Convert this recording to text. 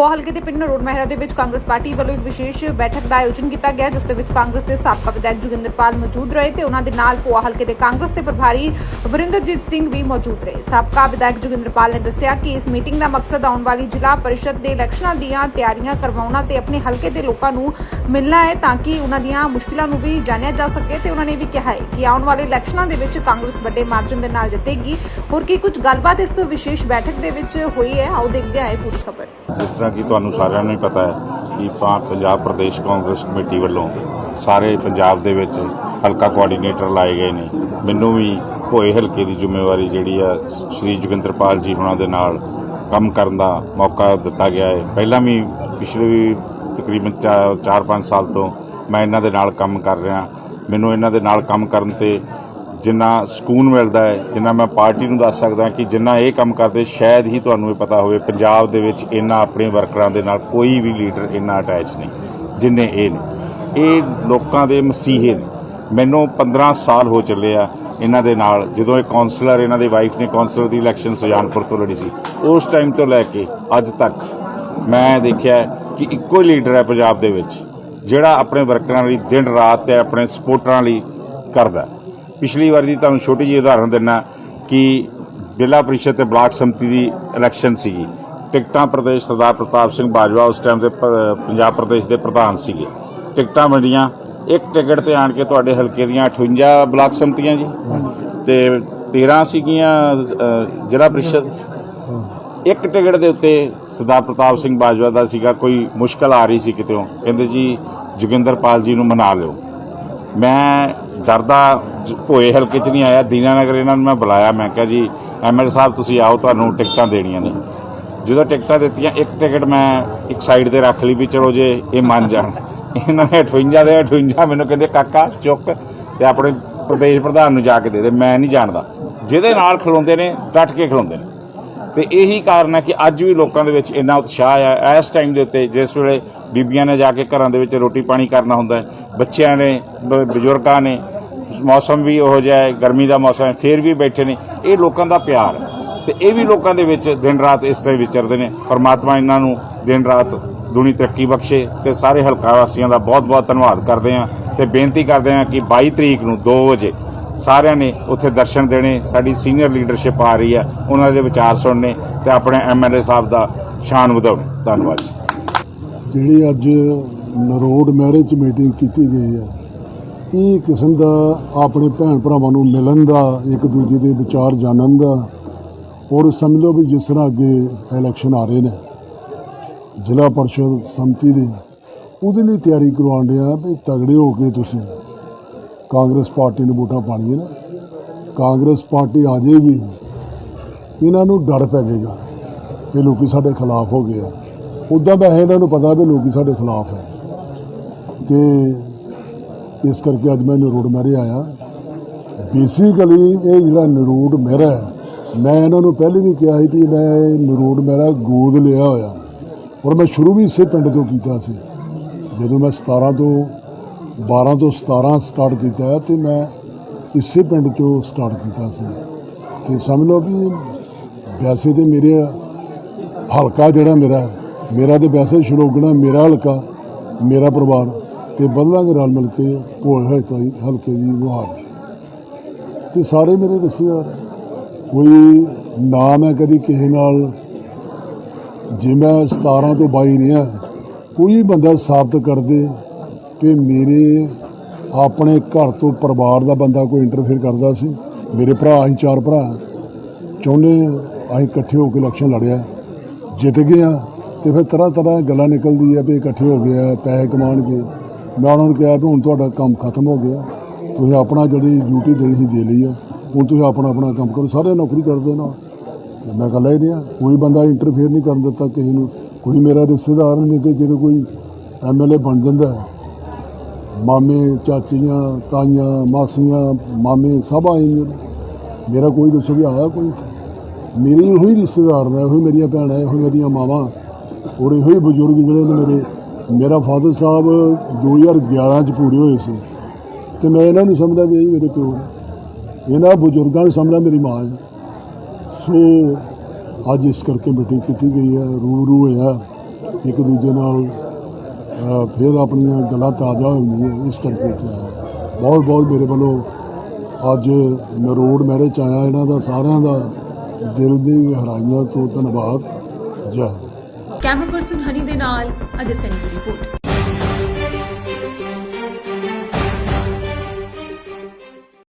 ਉਹ ਹਲਕੇ ਦੇ ਪਿੰਡ ਰੋਡ ਮਹਿਰਾ ਦੇ ਵਿੱਚ ਕਾਂਗਰਸ ਪਾਰਟੀ ਵੱਲੋਂ ਇੱਕ ਵਿਸ਼ੇਸ਼ ਬੈਠਕ ਦਾ ਆਯੋਜਨ ਕੀਤਾ ਗਿਆ, ਜਿਸ ਦੇ ਵਿੱਚ ਕਾਂਗਰਸ ਦੇ ਸਾਬਕਾ ਵਿਧਾਇਕ ਜੋਗਿੰਦਰਪਾਲ ਮੌਜੂਦ ਰਹੇ ਤੇ ਉਹਨਾਂ ਦੇ ਨਾਲ ਪੋਆ ਹਲਕੇ ਦੇ ਕਾਂਗਰਸ ਦੇ ਪ੍ਰਭਾਰੀ ਵਰਿੰਦਰਜੀਤ ਸਿੰਘ ਵੀ ਮੌਜੂਦ ਰਹੇ। ਸਾਬਕਾ ਵਿਧਾਇਕ ਜੋਗਿੰਦਰਪਾਲ ਨੇ ਦੱਸਿਆ ਕਿ ਇਸ ਮੀਟਿੰਗ ਦਾ ਮਕਸਦ ਆਉਣ ਵਾਲੀ ਜ਼ਿਲ੍ਹਾ ਪਰਿਸ਼ਦ ਦੇ ਇਲੈਕਸ਼ਨਾਂ ਦੀਆਂ ਤਿਆਰੀਆਂ ਕਰਵਾਉਣਾ ਤੇ ਆਪਣੇ ਹਲਕੇ ਦੇ ਲੋਕਾਂ ਨੂੰ ਮਿਲਣਾ ਹੈ ਤਾਂ ਕਿ ਉਹਨਾਂ ਦੀਆਂ ਮੁਸ਼ਕਿਲਾਂ ਨੂੰ ਵੀ ਜਾਣਿਆ ਜਾ ਸਕੇ ਤੇ ਉਹਨਾਂ ਨੇ ਵੀ ਕਿਹਾ ਹੈ ਕਿ ਆਉਣ ਵਾਲੇ ਇਲੈਕਸ਼ਨਾਂ ਦੇ ਵਿੱਚ ਕਾਂਗਰਸ ਵੱਡੇ ਮਾਰਜਨ ਦੇ ਨਾਲ ਜਿੱਤੇਗੀ। ਹੋਰ ਕੀ ਕੁਝ ਗੱਲਬਾਤ ਇਸ ਵਿਸ਼ੇਸ਼ ਬੈਠਕ ਦੇ ਵਿੱਚ ਹੋਈ ਹੈ? ਆਓ ਦੇਖਦੇ ਹਾਂ ਇਹ ਪੂਰੀ ਖਬਰ। ਜਿਸ ਤਰ੍ਹਾਂ ਕਿ ਤੁਹਾਨੂੰ ਸਾਰਿਆਂ ਨੂੰ ਹੀ ਪਤਾ ਹੈ ਕਿ ਪਾ ਪੰਜਾਬ ਪ੍ਰਦੇਸ਼ ਕਾਂਗਰਸ ਕਮੇਟੀ ਵੱਲੋਂ ਸਾਰੇ ਪੰਜਾਬ ਦੇ ਵਿੱਚ ਹਲਕਾ ਕੋਆਰਡੀਨੇਟਰ ਲਾਏ ਗਏ ਨੇ। ਮੈਨੂੰ ਵੀ ਭੋਏ ਹਲਕੇ ਦੀ ਜ਼ਿੰਮੇਵਾਰੀ ਜਿਹੜੀ ਆ, ਸ਼੍ਰੀ ਜੋਗਿੰਦਰਪਾਲ ਜੀ ਹੁਣਾਂ ਦੇ ਨਾਲ ਕੰਮ ਕਰਨ ਦਾ ਮੌਕਾ ਦਿੱਤਾ ਗਿਆ ਹੈ। ਪਹਿਲਾਂ ਵੀ ਪਿਛਲੇ ਵੀ ਤਕਰੀਬਨ 4-5 ਸਾਲ ਤੋਂ ਮੈਂ ਇਹਨਾਂ ਦੇ ਨਾਲ ਕੰਮ ਕਰ ਰਿਹਾ। ਮੈਨੂੰ ਇਹਨਾਂ ਦੇ ਨਾਲ ਕੰਮ ਕਰਨ ਤੇ ਜਿੰਨਾ ਸਕੂਨ ਮਿਲਦਾ ਹੈ, ਜਿੰਨਾ ਮੈਂ ਪਾਰਟੀ ਨੂੰ ਦੱਸ ਸਕਦਾ ਕਿ ਜਿੰਨਾ ਇਹ ਕੰਮ ਕਰਦੇ, ਸ਼ਾਇਦ ਹੀ ਤੁਹਾਨੂੰ ਇਹ ਪਤਾ ਹੋਵੇ, ਪੰਜਾਬ ਦੇ ਵਿੱਚ ਇਹਨਾਂ ਆਪਣੇ ਵਰਕਰਾਂ ਦੇ ਨਾਲ ਕੋਈ ਵੀ ਲੀਡਰ ਇੰਨਾ ਅਟੈਚ ਨਹੀਂ, ਜਿੰਨੇ ਇਹ ਨੇ। ਇਹ ਲੋਕਾਂ ਦੇ ਮਸੀਹੇ ਨੇ। ਮੈਨੂੰ 15 ਸਾਲ ਹੋ ਚੱਲੇ ਆ ਇਹਨਾਂ ਦੇ ਨਾਲ। ਜਦੋਂ ਇਹ ਕਾਉਂਸਲਰ ਇਹਨਾਂ ਦੇ ਵਾਈਫ ਨੇ ਕਾਉਂਸਲਰ ਦੀ ਇਲੈਕਸ਼ਨ ਸੁਜਾਨਪੁਰ ਤੋਂ ਲੜੀ ਸੀ, ਉਸ ਟਾਈਮ ਤੋਂ ਲੈ ਕੇ ਅੱਜ ਤੱਕ ਮੈਂ ਦੇਖਿਆ ਕਿ ਇੱਕੋ ਹੀ ਲੀਡਰ ਹੈ ਪੰਜਾਬ ਦੇ ਵਿੱਚ, ਜਿਹੜਾ ਆਪਣੇ ਵਰਕਰਾਂ ਲਈ ਦਿਨ ਰਾਤ ਤੇ ਆਪਣੇ ਸਪੋਰਟਰਾਂ ਲਈ ਕਰਦਾ ਪਿਛਲੀ ਵਾਰ ਦੀ ਤੁਹਾਨੂੰ ਛੋਟੀ ਜਿਹੀ ਉਦਾਹਰਨ ਦਿੰਨਾ ਕਿ ਜ਼ਿਲ੍ਹਾ ਪ੍ਰੀਸ਼ਦ ਤੇ ਬਲਾਕ ਸਮਿਤੀ ਦੀ ਇਲੈਕਸ਼ਨ ਸੀਗੀ। ਟਿਕਟਾਂ ਪ੍ਰਦੇਸ਼ ਸਰਦਾਰ ਪ੍ਰਤਾਪ ਸਿੰਘ ਬਾਜਵਾ ਉਸ ਟਾਈਮ ਦੇ ਪੰਜਾਬ ਪ੍ਰਦੇਸ਼ ਦੇ ਪ੍ਰਧਾਨ ਸੀਗੇ। ਟਿਕਟਾਂ ਵੰਡੀਆਂ, ਇੱਕ ਟਿਕਟ ਤੇ ਆਣ ਕੇ ਤੁਹਾਡੇ ਹਲਕੇ ਦੀਆਂ 58 ਬਲਾਕ ਸਮਿਤੀਆਂ ਜੀ। ਤੇ 13 ਸੀਗੀਆਂ ਜ਼ਿਲ੍ਹਾ ਪ੍ਰੀਸ਼ਦ। ਇੱਕ ਟਿਕਟ ਦੇ ਉੱਤੇ ਸਰਦਾਰ ਪ੍ਰਤਾਪ ਸਿੰਘ ਬਾਜਵਾ ਦਾ ਸੀਗਾ, ਕੋਈ ਮੁਸ਼ਕਲ ਆ ਰਹੀ ਸੀ ਕਿਤੇੋਂ ਕਹਿੰਦੇ ਜੀ, ਜੋਗਿੰਦਰਪਾਲ ਜੀ ਨੂੰ ਮਨਾ ਲਿਓ। ਮੈਂ ਡਰਦਾ ਭੋਏ ਹਲਕੇ 'ਚ ਨਹੀਂ ਆਇਆ। ਦੀਨਾਨਗਰ ਇਹਨਾਂ ਨੂੰ ਮੈਂ ਬੁਲਾਇਆ। ਮੈਂ ਕਿਹਾ ਜੀ ਐਮਐਲ ਸਾਹਿਬ, ਤੁਸੀਂ ਆਓ, ਤੁਹਾਨੂੰ ਟਿਕਟਾਂ ਦੇਣੀਆਂ ਨੇ। ਜਦੋਂ ਟਿਕਟਾਂ ਦਿੱਤੀਆਂ, ਇੱਕ ਟਿਕਟ ਮੈਂ ਇੱਕ ਸਾਈਡ ਤੇ ਰੱਖ ਲਈ ਵੀ ਚਲੋ ਜੇ ਇਹ ਮੰਨ ਜਾਣ। ਇਹਨਾਂ ਨੇ 58 ਦੇ 58 ਮੈਨੂੰ ਕਹਿੰਦੇ, ਕਾਕਾ, ਚੁੱਕ ਤੇ ਆਪਣੇ ਪ੍ਰਦੇਸ਼ ਪ੍ਰਧਾਨ ਨੂੰ ਜਾ ਕੇ ਦੇ ਦੇ। ਮੈਂ ਨਹੀਂ ਜਾਣਦਾ। ਜਿਹਦੇ ਨਾਲ ਖਲੋਂਦੇ ਨੇ, ਡਟ ਕੇ ਖਲੋਂਦੇ ਨੇ। ਤੇ ਇਹੀ ਕਾਰਨ ਹੈ ਕਿ ਅੱਜ ਵੀ ਲੋਕਾਂ ਦੇ ਵਿੱਚ ਇੰਨਾ ਉਤਸ਼ਾਹ ਆ। ਇਸ ਟਾਈਮ ਦੇ ਉੱਤੇ, ਜਿਸ ਵੇਲੇ ਬੀਬੀਆਂ ਨੇ ਜਾ ਕੇ ਘਰਾਂ ਦੇ ਵਿੱਚ ਰੋਟੀ ਪਾਣੀ ਕਰਨਾ ਹੁੰਦਾ ਬੱਚਿਆਂ ਨੇ, ਬ- ਬਜ਼ੁਰਗਾਂ ਨੇ, ਮੌਸਮ ਵੀ ਉਹੋ ਜਿਹਾ ਹੈ, ਗਰਮੀ ਦਾ ਮੌਸਮ ਹੈ, ਫੇਰ ਵੀ ਬੈਠੇ ਨੇ। ਇਹ ਲੋਕਾਂ ਦਾ ਪਿਆਰ ਹੈ। ਤੇ ਇਹ ਵੀ ਲੋਕਾਂ ਦੇ ਵਿੱਚ ਦਿਨ ਰਾਤ ਇਸ ਤਰ੍ਹਾਂ ਹੀ ਵਿਚਰਦੇ ਨੇ। ਪਰਮਾਤਮਾ ਇਹਨਾਂ ਨੂੰ ਦਿਨ ਰਾਤ ਦੁਨੀ ਤਰੱਕੀ ਬਖਸ਼ੇ ਤੇ ਸਾਰੇ ਹਲਕਾ ਵਾਸੀਆਂ ਦਾ ਬਹੁਤ ਬਹੁਤ ਧੰਨਵਾਦ ਕਰਦੇ ਹਾਂ ਤੇ ਬੇਨਤੀ ਕਰਦੇ ਹਾਂ ਕਿ 22 ਤਰੀਕ ਨੂੰ 2 ਵਜੇ ਸਾਰਿਆਂ ਨੇ ਉੱਥੇ ਦਰਸ਼ਨ ਦੇਣੇ। ਸਾਡੀ ਸੀਨੀਅਰ ਲੀਡਰਸ਼ਿਪ ਆ ਰਹੀ ਹੈ। ਉਹਨਾਂ ਦੇ ਵਿਚਾਰ ਸੁਣਨੇ ਤੇ ਆਪਣੇ ਐਮਐਲਏ ਸਾਹਿਬ ਦਾ ਸ਼ਾਨ ਵਧਾਉਣੇ। ਧੰਨਵਾਦ ਜੀ। ਜਿਹੜੀ ਅੱਜ ਨਰੋਡ ਮੈਰਿਜ ਮੀਟਿੰਗ ਕੀਤੀ ਗਈ ਹੈ, ਇਹ ਕਿਸਮ ਦਾ, ਆਪਣੇ ਭੈਣ ਭਰਾਵਾਂ ਨੂੰ ਮਿਲਣ ਦਾ, ਇੱਕ ਦੂਜੇ ਦੇ ਵਿਚਾਰ ਜਾਣਨ ਦਾ, ਔਰ ਸਮਝ ਲਓ ਵੀ ਜਿਸ ਤਰ੍ਹਾਂ ਅੱਗੇ ਇਲੈਕਸ਼ਨ ਆ ਰਹੇ ਨੇ, ਜ਼ਿਲ੍ਹਾ ਪਰਿਸ਼ਦ ਸੰਮਤੀ ਦੇ, ਉਹਦੇ ਲਈ ਤਿਆਰੀ ਕਰਵਾਉਣ ਡਿਆ ਵੀ ਤਗੜੇ ਹੋ ਕੇ ਤੁਸੀਂ ਕਾਂਗਰਸ ਪਾਰਟੀ ਨੂੰ ਵੋਟਾਂ ਪਾਣੀਆਂ ਨਾ। ਕਾਂਗਰਸ ਪਾਰਟੀ ਆ ਜਾਏਗੀ, ਇਹਨਾਂ ਨੂੰ ਡਰ ਪੈ ਜਾਏਗਾ ਕਿ ਲੋਕੀ ਸਾਡੇ ਖਿਲਾਫ ਹੋ ਗਏ ਆ। ਉਦਾਂ ਵੈਸੇ ਇਹਨਾਂ ਨੂੰ ਪਤਾ ਵੀ ਲੋਕੀ ਸਾਡੇ ਖਿਲਾਫ ਹੈ। ਤੇ ਇਸ ਕਰਕੇ ਅੱਜ ਮੈਂ ਨਰੋੜ ਮਹਿਰੇ ਆਇਆ। ਬੇਸਿਕਲੀ ਇਹ ਜਿਹੜਾ ਨਰੋੜ ਮਹਿਰਾ ਹੈ, ਮੈਂ ਇਹਨਾਂ ਨੂੰ ਪਹਿਲੇ ਵੀ ਕਿਹਾ ਸੀ ਕਿ ਮੈਂ ਇਹ ਨਰੋੜ ਮਹਿਰਾ ਗੋਦ ਲਿਆ ਹੋਇਆ। ਔਰ ਮੈਂ ਸ਼ੁਰੂ ਵੀ ਇਸੇ ਪਿੰਡ ਤੋਂ ਕੀਤਾ ਸੀ। ਜਦੋਂ ਮੈਂ 17 ਤੋਂ 12 ਤੋਂ 17 ਸਟਾਰਟ ਕੀਤਾ ਤੇ ਮੈਂ ਇਸੇ ਪਿੰਡ ਤੋਂ ਸਟਾਰਟ ਕੀਤਾ ਸੀ। ਤੇ ਸਮਝ ਲਓ ਵੀ ਵੈਸੇ ਤੇ ਮੇਰੇ ਹਲਕਾ ਜਿਹੜਾ ਮੇਰਾ ਮੇਰਾ ਤੇ ਵੈਸੇ ਸ਼ਲੋਗਣਾ ਮੇਰਾ ਹਲਕਾ, ਮੇਰਾ ਪਰਿਵਾਰ ਤੇ ਬਦਲਾਂਗੇ ਰਲ ਮਿਲ ਕੇ ਭੋਏ ਹੋਏ ਤੋਂ ਹਲਕੇ ਦੀ ਮੁਹਾਰ ਤੇ ਸਾਰੇ ਮੇਰੇ ਰਿਸ਼ਤੇਦਾਰ ਹੈ। ਕੋਈ ਨਾ ਮੈਂ ਕਦੀ ਕਿਸੇ ਨਾਲ, ਜੇ ਮੈਂ 17 ਤੋਂ 22 ਰਿਹਾ ਕੋਈ ਬੰਦਾ ਸਾਬਤ ਕਰ ਦੇ ਕਿ ਮੇਰੇ ਆਪਣੇ ਘਰ ਤੋਂ ਪਰਿਵਾਰ ਦਾ ਬੰਦਾ ਕੋਈ ਇੰਟਰਫੇਅਰ ਕਰਦਾ ਸੀ। ਮੇਰੇ ਭਰਾ, ਅਸੀਂ ਚਾਰ ਭਰਾ। ਚਾਹੁੰਦੇ ਅਸੀਂ ਇਕੱਠੇ ਹੋ ਕੇ ਇਲੈਕਸ਼ਨ ਲੜਿਆ। ਜਿੱਤ ਗਏ ਆ ਤੇ ਫਿਰ ਤਰ੍ਹਾਂ ਤਰ੍ਹਾਂ ਗੱਲਾਂ ਨਿਕਲਦੀ ਆ ਵੀ ਇਕੱਠੇ ਹੋ ਗਏ ਆ, ਪੈਸੇ ਕਮਾਉਣਗੇ ਮੈਂ ਉਹਨਾਂ ਨੂੰ ਕਿਹਾ ਵੀ ਹੁਣ ਤੁਹਾਡਾ ਕੰਮ ਖਤਮ ਹੋ ਗਿਆ। ਤੁਸੀਂ ਆਪਣਾ ਜਿਹੜੀ ਡਿਊਟੀ ਦੇਣੀ ਸੀ ਦੇ ਲਈ ਆ। ਹੁਣ ਤੁਸੀਂ ਆਪਣਾ ਆਪਣਾ ਕੰਮ ਕਰੋ ਸਾਰੇ ਨੌਕਰੀ ਕਰਦੇ ਨਾ ਮੈਂ ਕੱਲਾ ਹੀ ਰਿਹਾ ਕੋਈ ਬੰਦਾ ਇੰਟਰਫੇਅਰ ਨਹੀਂ ਕਰਨ ਦਿੱਤਾ ਕਿਸੇ ਨੂੰ। ਕੋਈ ਮੇਰਾ ਰਿਸ਼ਤੇਦਾਰ ਨਹੀਂ ਤੇ ਜਦੋਂ ਕੋਈ ਐਮਐਲਏ ਬਣ ਜਾਂਦਾ ਮਾਮੇ, ਚਾਚੀਆਂ, ਤਾਈਆਂ, ਮਾਸੀਆਂ, ਮਾਮੇ, ਸਭ ਆਏ ਨੇ। ਮੇਰਾ ਕੋਈ ਦੱਸੋ ਵੀ ਆਇਆ ਕੋਈ ਇੱਥੇ। ਮੇਰੀ ਉਹੀ ਰਿਸ਼ਤੇਦਾਰ ਨੇ, ਉਹੀ ਮੇਰੀਆਂ ਭੈਣਾਂ, ਉਹੀ ਮੇਰੀਆਂ ਮਾਵਾਂ। ਔਰ ਇਹੋ ਹੀ ਬਜ਼ੁਰਗ ਜਿਹੜੇ ਨੇ ਮੇਰੇ, ਮੇਰਾ ਫਾਦਰ ਸਾਹਿਬ 2011 ਚ ਪੂਰੇ ਹੋਏ ਸੀ ਤੇ ਮੈਂ ਇਹਨਾਂ ਨੂੰ ਸਮਝਦਾ ਵੀ ਇਹ ਮੇਰੇ ਪਿਓ ਨੇ। ਇਹਨਾਂ ਬਜ਼ੁਰਗਾਂ ਨੂੰ ਸਮਝਦਾ ਮੇਰੀ ਮਾਂ ਜੀ ਸੋ ਅੱਜ ਇਸ ਕਰਕੇ ਮੀਟਿੰਗ ਕੀਤੀ ਗਈ ਹੈ, ਰੂਬਰੂ ਹੋਇਆ, ਇੱਕ ਦੂਜੇ ਨਾਲ ਫਿਰ ਆਪਣੀਆਂ ਗੱਲਾਂ ਤਾਜ਼ਾ ਹੁੰਦੀਆਂ ਇਸ ਕਰਕੇ ਇੱਥੇ ਆਇਆ। ਬਹੁਤ ਬਹੁਤ ਮੇਰੇ ਵੱਲੋਂ ਅੱਜ ਨਰੋੜ ਮੈਰਿਜ 'ਚ ਆਇਆ, ਇਹਨਾਂ ਦਾ ਸਾਰਿਆਂ ਦਾ ਦਿਲ ਦੀ ਗਹਿਰਾਈਆਂ ਤੋਂ ਧੰਨਵਾਦ। ਜੈ ਕੈਮਰਾ ਪਰਸਨ ਹਨੀ ਦੇ ਨਾਲ ਅਜੇ ਸਿੰਘ ਦੀ ਰਿਪੋਰਟ।